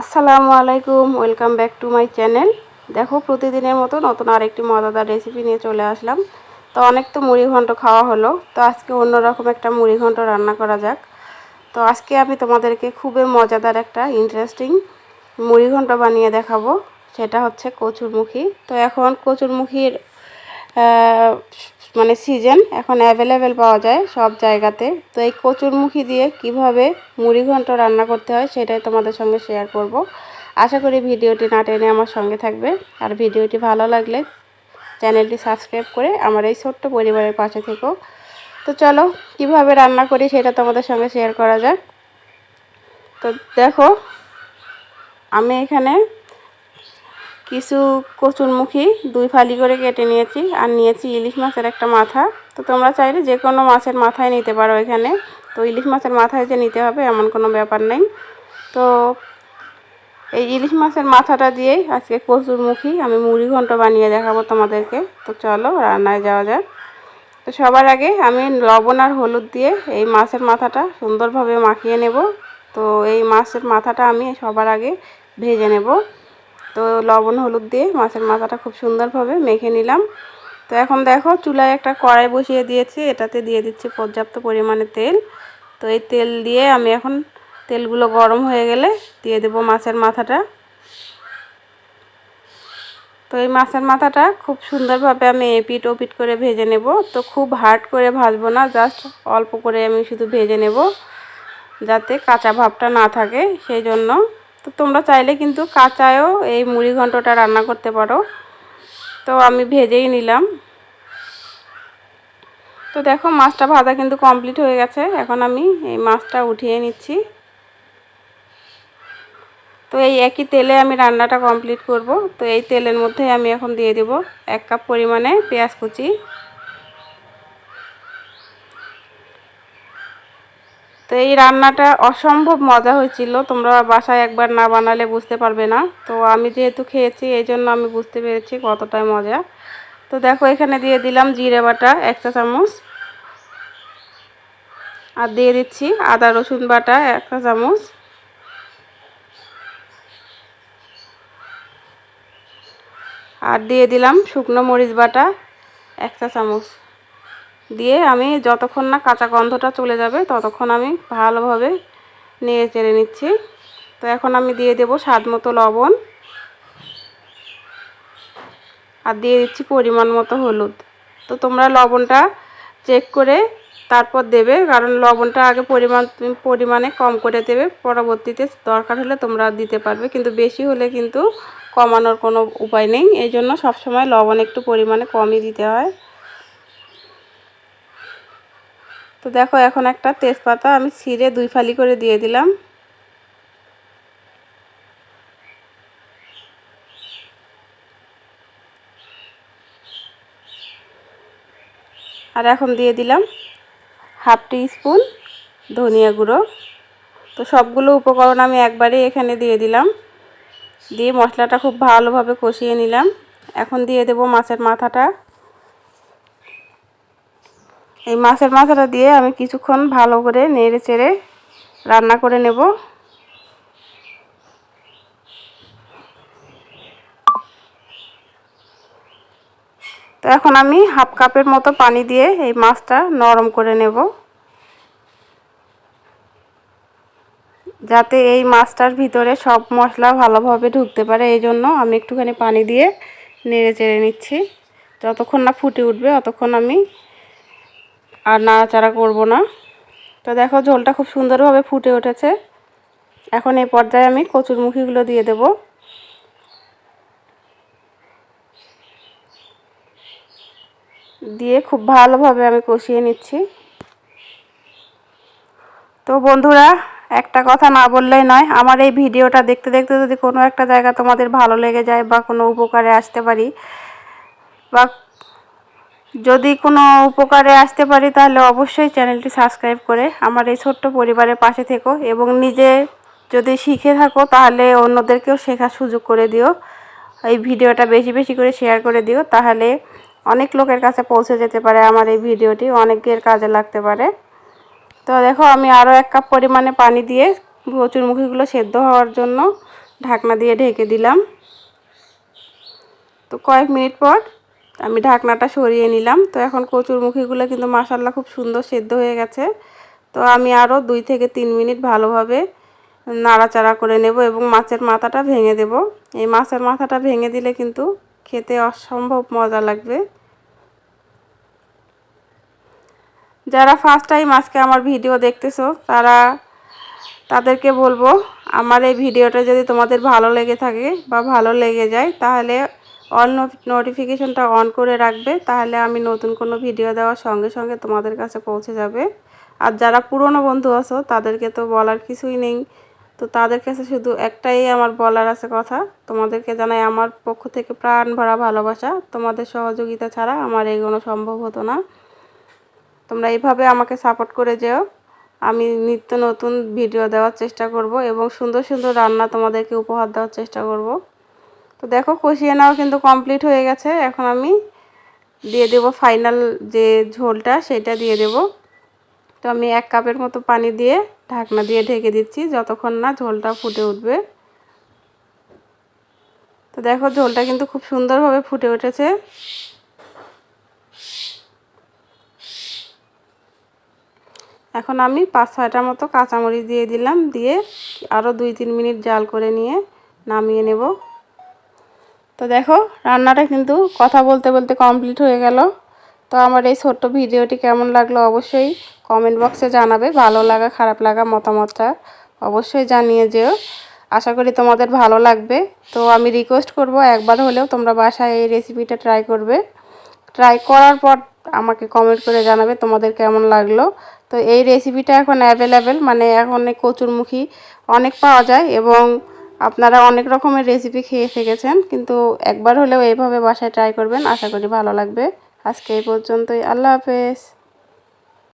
আসসালামু আলাইকুম, welcome back to my channel. দেখো, প্রতিদিনের মতো নতুন আরেকটি মজাদার রেসিপি নিয়ে চলে আসলাম। তো অনেক তো মুড়ি ঘন্ট খাওয়া হলো। তো আজকে অন্যরকম একটা মুড়ি ঘন্ট রান্না করা যাক। তো আজকে আমি তোমাদেরকে খুবই মজাদার একটা ইন্টারেস্টিং মুড়ি ঘন্ট বানিয়ে দেখাবো। সেটা হচ্ছে কচুরমুখী। তো এখন কচুরমুখীর মানে সিজন এখন অ্যাভেলেবেল পাওয়া যায় সব জায়গাতে। তো এই কচুরমুখী দিয়ে কীভাবে মুড়ি ঘন্ট রান্না করতে হয় সেটাই তোমাদের সঙ্গে শেয়ার করব। আশা করি ভিডিওটি না টেনে আমার সঙ্গে থাকবে। আর ভিডিওটি ভালো লাগলে চ্যানেলটি সাবস্ক্রাইব করে আমার এই ছোট্ট পরিবারের পাশে থেকো। তো চলো, কীভাবে রান্না করি সেটা তোমাদের সঙ্গে শেয়ার করা যাক। তো দেখো, আমি এখানে কিছু কচুরমুখী দুই ফালি করে কেটে নিয়েছি আর নিয়েছি ইলিশ মাছের একটা মাথা। তো তোমরা চাইলে যে কোনো মাছের মাথায় নিতে পারো এখানে। তো ইলিশ মাছের মাথায় যে নিতে হবে এমন কোনো ব্যাপার নেই। তো এই ইলিশ মাছের মাথাটা দিয়েই আজকে কচুরমুখী আমি মুড়ি ঘন্ট বানিয়ে দেখাবো তোমাদেরকে। তো চলো রান্নায় যাওয়া যাক। তো সবার আগে আমি লবণ আর হলুদ দিয়ে এই মাছের মাথাটা সুন্দরভাবে মাখিয়ে নেব। তো এই মাছের মাথাটা আমি সবার আগে ভেজে নেব। তো লবণ, হলুদ দিয়ে মাছের মাথাটা খুব সুন্দরভাবে মেখে নিলাম। তো এখন দেখো চুলায় একটা কড়াই বসিয়ে দিয়েছি, এটাতে দিয়ে দিচ্ছি পর্যাপ্ত পরিমাণে তেল। তো এই তেল দিয়ে আমি এখন তেলগুলো গরম হয়ে গেলে দিয়ে দেব মাছের মাথাটা। তো এই মাছের মাথাটা খুব সুন্দরভাবে আমি এপিট ওপিট করে ভেজে নেব। তো খুব হার্ড করে ভাজবো না, জাস্ট অল্প করে আমি শুধু ভেজে নেব, যাতে কাঁচা ভাবটা না থাকে, সেই জন্য তো তোমরা চাইলে কিন্তু কাঁচায়ও এই মুড়ি ঘন্টটা রান্না করতে পারো। তো আমি ভেজেই নিলাম। তো দেখো মাছটা ভাজা কিন্তু কমপ্লিট হয়ে গেছে। এখন আমি এই মাছটা উঠিয়ে নিচ্ছি। তো এই একই তেলে আমি রান্নাটা কমপ্লিট করব। তো এই তেলের মধ্যে আমি এখন দিয়ে দেব এক কাপ পরিমাণে পেঁয়াজ কুচি। তো এই রান্নাটা অসম্ভব মজা হয়েছিল। তোমরা বাসায় একবার না বানালে বুঝতে পারবে না। তো আমি যেহেতু খেয়েছি এই জন্য আমি বুঝতে পেরেছি কতটাই মজা। তো দেখো, এখানে দিয়ে দিলাম জিরে বাটা, এক চা চামচ। আর দিয়ে দিচ্ছি আদা, রসুন বাটা, এক চা চামচ। আর দিয়ে দিলাম শুকনো মরিচ বাটা, এক চা চামচ। দিয়ে আমি যতক্ষণ না কাঁচা গন্ধটা চলে যাবে, ততক্ষণ আমি ভালোভাবে নিয়ে চেড়ে নিচ্ছি। তো এখন আমি দিয়ে দেব স্বাদ মতো লবণ। আর দিয়ে দিচ্ছি পরিমাণ মতো হলুদ। তো তোমরা লবণটা চেক করে তারপর দেবে, কারণ লবণটা আগে পরিমাণ, পরিমাণে কম করে দেবে। পরবর্তীতে দরকার হলে তোমরা দিতে পারবে, কিন্তু বেশি হলে কিন্তু কমানোর কোনো উপায় নেই। এই জন্য সবসময় লবণ একটু পরিমাণে কমই দিতে হয়। তো দেখো এখন একটা তেজপাতা আমি ছিঁড়ে দুই ফালি করে দিয়ে দিলাম। আর এখন দিয়ে দিলাম হাফ টি স্পুন ধনিয়া গুঁড়ো। তো সবগুলো উপকরণ আমি একবারেই এখানে দিয়ে দিলাম। দিয়ে মশলাটা খুব ভালোভাবে কষিয়ে নিলাম। এখন দিয়ে দেব মাছের মাথাটা। এই মাছের মাথাটা দিয়ে আমি কিছুক্ষণ ভালো করে নেড়ে চেড়ে রান্না করে নেব। তো এখন আমি হাফ কাপের মতো পানি দিয়ে এই মাছটা নরম করে নেব। যাতে এই মাছটার ভিতরে সব মশলা ভালোভাবে ঢুকতে পারে, এই জন্য আমি একটুখানি পানি দিয়ে নেড়ে চেড়ে নিচ্ছি। যতক্ষণ না ফুটে উঠবে, অতক্ষণ আমি আর নাড়াচাড়া করব না। তো দেখো, ঝোলটা খুব সুন্দরভাবে ফুটে উঠেছে। এখন এই পর্যায়ে আমি কচুরমুখিগুলো দিয়ে দেব। দিয়ে খুব ভালোভাবে আমি কষিয়ে নিচ্ছি। তো বন্ধুরা, একটা কথা না বললেই নয়, আমার এই ভিডিওটা দেখতে দেখতে যদি কোনো একটা জায়গা তোমাদের ভালো লেগে যায় বা কোনো উপকারে আসতে পারি বা যদি কোনো উপকারে আসতে পারি, তাহলে অবশ্যই চ্যানেলটি সাবস্ক্রাইব করে আমার এই ছোট্ট পরিবারের পাশে থেকো এবং নিজে যদি শিখে থাকো, তাহলে অন্যদেরকেও শেখার সুযোগ করে দিও। এই ভিডিওটা বেশি বেশি করে শেয়ার করে দিও, তাহলে অনেক লোকের কাছে পৌঁছে যেতে পারে আমার এই ভিডিওটি, অনেকের কাজে লাগতে পারে। তো দেখো, আমি আরও এক কাপ পরিমাণে পানি দিয়ে কচুরমুখিগুলো সেদ্ধ হওয়ার জন্য ঢাকনা দিয়ে ঢেকে দিলাম। তো কয়েক মিনিট পর আমি ঢাকনাটা সরিয়ে নিলাম। তো এখন কচুর মুখিগুলো কিন্তু মাসাল্লা খুব সুন্দর সেদ্ধ হয়ে গেছে। তো আমি আরও দুই থেকে তিন মিনিট ভালোভাবে নাড়াচাড়া করে নেব এবং মাছের মাথাটা ভেঙে দেব। এই মাছের মাথাটা ভেঙে দিলে কিন্তু খেতে অসম্ভব মজা লাগবে। যারা ফার্স্ট টাইম আজকে আমার ভিডিও দেখতেছো, তারা তাদেরকে বলব, আমার এই ভিডিওটা যদি তোমাদের ভালো লেগে থাকে বা ভালো লেগে যায়, তাহলে অল নোটিফিকেশানটা অন করে রাখবে, তাহলে আমি নতুন কোনো ভিডিও দেওয়ার সঙ্গে সঙ্গে তোমাদের কাছে পৌঁছে যাবে। আর যারা পুরনো বন্ধু আছো, তাদেরকে তো বলার কিছুই নেই। তো তাদের কাছে শুধু একটাই আমার বলার আছে কথা, তোমাদেরকে জানাই আমার পক্ষ থেকে প্রাণ ভরা ভালোবাসা। তোমাদের সহযোগিতা ছাড়া আমার এগোনো সম্ভব হতো না। তোমরা এইভাবে আমাকে সাপোর্ট করে যেও। আমি নিত্য নতুন ভিডিও দেওয়ার চেষ্টা করব এবং সুন্দর সুন্দর রান্না তোমাদেরকে উপহার দেওয়ার চেষ্টা করব। তো দেখো কষিয়ে নেওয়া কিন্তু কমপ্লিট হয়ে গেছে। এখন আমি দিয়ে দেব ফাইনাল যে ঝোলটা, সেটা দিয়ে দেব। তো আমি এক কাপের মতো পানি দিয়ে ঢাকনা দিয়ে ঢেকে দিচ্ছি, যতক্ষণ না ঝোলটা ফুটে উঠবে। তো দেখো ঝোলটা কিন্তু খুব সুন্দরভাবে ফুটে উঠেছে। এখন আমি পাঁচ ছয়টার মতো কাঁচামরিচ দিয়ে দিলাম, দিয়ে আরও দুই তিন মিনিট জাল করে নিয়ে নামিয়ে নেব। তো দেখো, রান্নাটা কিন্তু কথা বলতে বলতে কমপ্লিট হয়ে গেল। তো আমার এই ছোট্ট ভিডিওটি কেমন লাগল অবশ্যই কমেন্ট বক্সে জানাবে। ভালো লাগা, খারাপ লাগা মতামতটা অবশ্যই জানিয়ে যেও। আশা করি তোমাদের ভালো লাগবে। তো আমি রিকোয়েস্ট করব, একবার হলেও তোমরা বাসায় এই রেসিপিটা ট্রাই করবে। ট্রাই করার পর আমাকে কমেন্ট করে জানাবে তোমাদের কেমন লাগল। তো এই রেসিপিটা এখন অ্যাভেলেবেল মানে এখন কচুরমুখী অনেক পাওয়া যায় এবং আপনারা অনেক রকমের রেসিপি খেয়ে থেকেছেন কিন্তু একবার হলেও এইভাবে বাসায় ট্রাই করবেন, আশা করি ভালো লাগবে। আজকে এই পর্যন্তই, আল্লাহ হাফেজ।